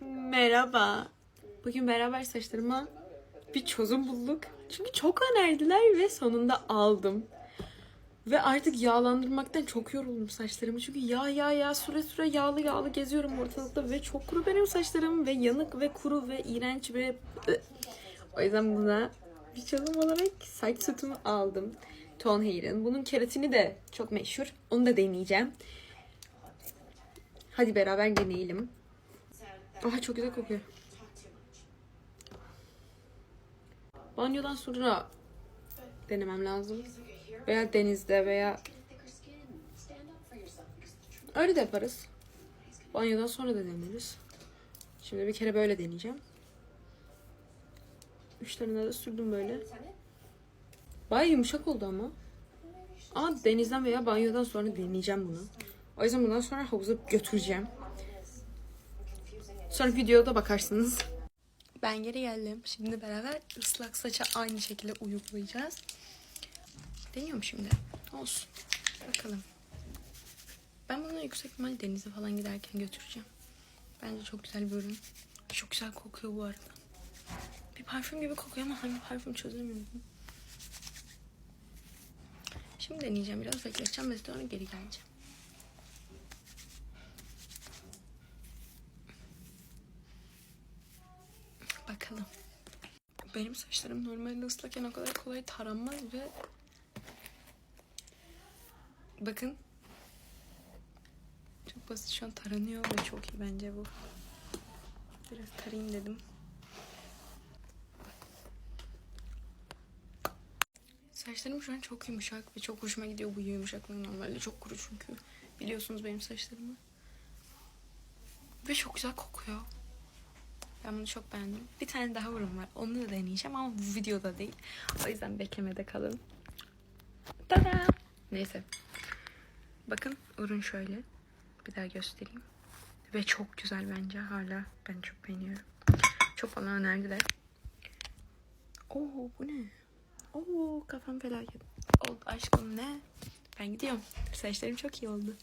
Merhaba. Bugün beraber saçlarıma bir çözüm bulduk. Çünkü çok önerdiler ve sonunda aldım. Ve artık yağlandırmaktan çok yoruldum saçlarımı. Çünkü yağ yağ yağ süre süre yağlı yağlı geziyorum ortalıkta. Ve çok kuru benim saçlarım. Ve yanık ve kuru ve iğrenç ve... O yüzden buna bir çözüm olarak saç sütümü aldım. Ton Hair'ın. Bunun keratini de çok meşhur. Onu da deneyeceğim. Hadi beraber deneyelim. Aha çok güzel kokuyor. Banyodan sonra denemem lazım. Veya denizde veya öyle de yaparız. Banyodan sonra da deneriz. Şimdi bir kere böyle deneyeceğim. Üç tane de sürdüm böyle. Baya yumuşak oldu ama. Ama denizden veya banyodan sonra deneyeceğim bunu. O yüzden bundan sonra havuza götüreceğim. Sonra videoda bakarsınız. Ben geri geldim. Şimdi beraber ıslak saça aynı şekilde uygulayacağız. Deniyorum şimdi. Olsun. Bakalım. Ben bunu yüksek ihtimalle denize falan giderken götüreceğim. Bence çok güzel bir ürün. Çok güzel kokuyor bu arada. Bir parfüm gibi kokuyor ama hangi parfüm çözemiyorum. Şimdi deneyeceğim. Biraz bekleteceğim ve sonra geri geleceğim. Bakalım. Benim saçlarım normalde ıslakken o kadar kolay taranmaz ve bakın çok basit şu an taranıyor ve çok iyi bence bu. Biraz tarayayım dedim. Saçlarım şu an çok yumuşak ve çok hoşuma gidiyor bu yumuşaklığı normalde çok kuru çünkü biliyorsunuz benim saçlarımı. Ve çok güzel kokuyor. Ben bunu çok beğendim. Bir tane daha ürün var. Onu da deneyeceğim ama bu videoda değil. O yüzden beklemede kalın. Tada! Neyse. Bakın ürün şöyle. Bir daha göstereyim. Ve çok güzel bence hala. Ben çok beğeniyorum. Çok falan önerdiler. Oo bu ne? Oo kafam felaket. Oldu aşkım ne? Ben gidiyorum. Saçlarım çok iyi oldu.